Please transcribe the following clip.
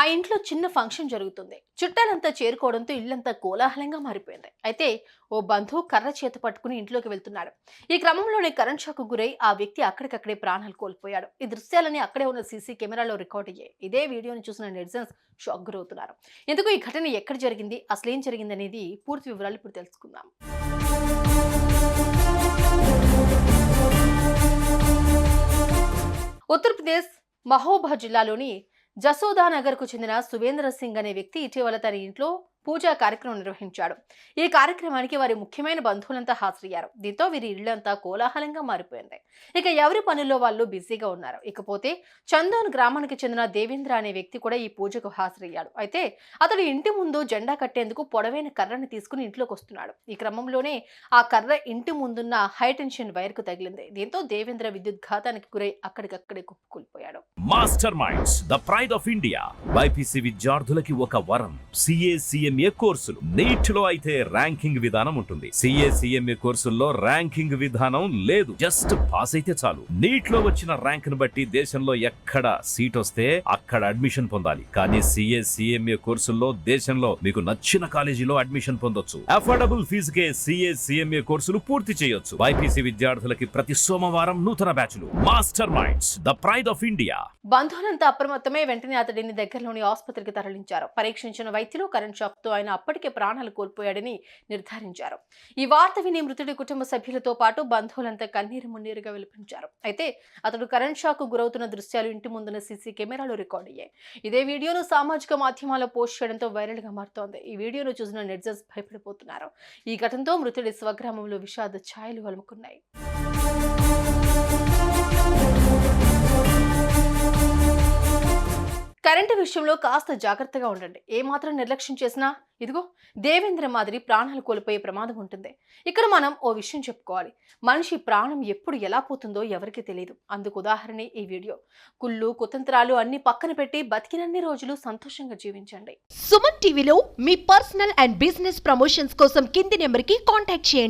ఆ ఇంట్లో చిన్న ఫంక్షన్ జరుగుతుంది. చుట్టాలంతా చేరుకోవడంతో ఇల్లంతా కోలాహలంగా మారిపోయింది. అయితే ఓ బంధువు కర్ర చేత పట్టుకుని ఇంట్లోకి వెళ్తున్నాడు. ఈ క్రమంలోనే కరెంట్ షాక్ గురై ఆ వ్యక్తి అక్కడికక్కడే ప్రాణాలు కోల్పోయాడు. ఈ దృశ్యాలని అక్కడే ఉన్న సీసీ కెమెరాలో రికార్డ్ అయ్యాయి. ఇదే వీడియోని చూసిన నెటిజన్స్ షాక్ గురవుతున్నారు. ఎందుకు ఈ ఘటన ఎక్కడ జరిగింది? అసలు ఏం జరిగింది అనేది పూర్తి వివరాలు ఇప్పుడు తెలుసుకుందాం. ఉత్తరప్రదేశ్ మహోబా జిల్లాలోని జసోదానగర్కు చెందిన సువేంద్ర సింగ్ అనే వ్యక్తి ఇటీవల తన ఇంట్లో పూజా కార్యక్రమం నిర్వహించాడు. ఈ కార్యక్రమానికి వారి ముఖ్యమైన బంధువులంతా హాజరయ్యారు. దీంతో వీరి ఇళ్ళంతా కోలాహలంగా మారిపోయింది. ఇక ఎవరి పనుల్లో వాళ్ళు బిజీగా ఉన్నారు? ఇకపోతే చందోన్ గ్రామానికి చెందిన దేవేంద్ర అనే వ్యక్తి కూడా ఈ పూజకు హాజరయ్యాడు. అయితే అతడు ఇంటి ముందు జెండా కట్టేందుకు పొడవైన కర్రని తీసుకుని ఇంట్లోకి వస్తున్నాడు. ఈ క్రమంలోనే ఆ కర్ర ఇంటి ముందున్న హైటెన్షన్ వైర్కు తగిలింది. దీంతో దేవేంద్ర విద్యుత్ ఘాతానికి గురై అక్కడికక్కడే కుప్పకూలిపోయాడు. Master minds the pride of India BiPC విద్యార్థులకి ఒక వరం. సిఏ సిఎంఏ కోర్సులు. నీట్లో అయితే ర్యాంకింగ్ విధానం ఉంటుంది. సిఏ సిఎంఏ కోర్సుల్లో ర్యాంకింగ్ విధానం లేదు. జస్ట్ పాస్ అయితే చాలు. నీట్లో వచ్చిన ర్యాంక్ను బట్టి దేశంలో ఎక్కడ సీట్ వస్తే అక్కడ అడ్మిషన్ పొందాలి. కానీ సిఏ సిఎంఏ కోర్సుల్లో దేశంలో మీకు నచ్చిన కాలేజీలో అడ్మిషన్ పొందొచ్చు. అఫోర్డబుల్ ఫీజుకే సిఏ సిఎంఏ కోర్సులు పూర్తి చేయొచ్చు. బైపీసీ విద్యార్థులకి ప్రతి సోమవారం నూతన బ్యాచ్లు. Master minds the pride of India. బంధువులంతా అప్రమత్తమే వెంటనే అతడిని దగ్గరలోని ఆసుపత్రికి తరలించారు. పరీక్షించిన వైద్యులు కరెంట్ షాక్ తో ఆయన అప్పటికే ప్రాణాలు కోల్పోయాడని నిర్ధారించారు. ఈ వార్త విని మృతుడి కుటుంబ సభ్యులతో పాటు బంధువులంతా కన్నీరు మున్నీరుగా విలపించారు. అయితే అతడు కరెంట్ షాక్ గురవుతున్న దృశ్యాలు ఇంటి ముందున్న సీసీ కెమెరాలో రికార్డ్ అయ్యాయి. ఇదే వీడియోను సామాజిక మాధ్యమాల్లో పోస్ట్ చేయడంతో వైరల్గా మారుతోంది. ఈ వీడియోను చూసిన నెట్జన్స్ భయపడిపోతున్నారు. ఈ ఘటనతో మృతుడి స్వగ్రామంలో విషాద ఛాయలు అలుముకున్నాయి. కరెంటు విషయంలో కాస్త జాగ్రత్తగా ఉండండి. ఏమాత్రం నిర్లక్ష్యం చేసినా ఇదిగో దేవేంద్ర మాదిరి ప్రాణాలు కోల్పోయే ప్రమాదం ఉంటుంది. ఇక్కడ మనం ఓ విషయం చెప్పుకోవాలి. మనిషి ప్రాణం ఎప్పుడు ఎలా పోతుందో ఎవరికీ తెలియదు అందుకు ఉదాహరణే ఈ వీడియో. కుళ్ళు కుతంత్రాలు అన్ని పక్కన పెట్టి బతికినన్ని రోజులు సంతోషంగా జీవించండి. సుమన్ టీవీలో మీ పర్సనల్ అండ్ బిజినెస్ ప్రమోషన్స్ కోసం కింది నెంబర్కి కాంటాక్ట్ చేయండి.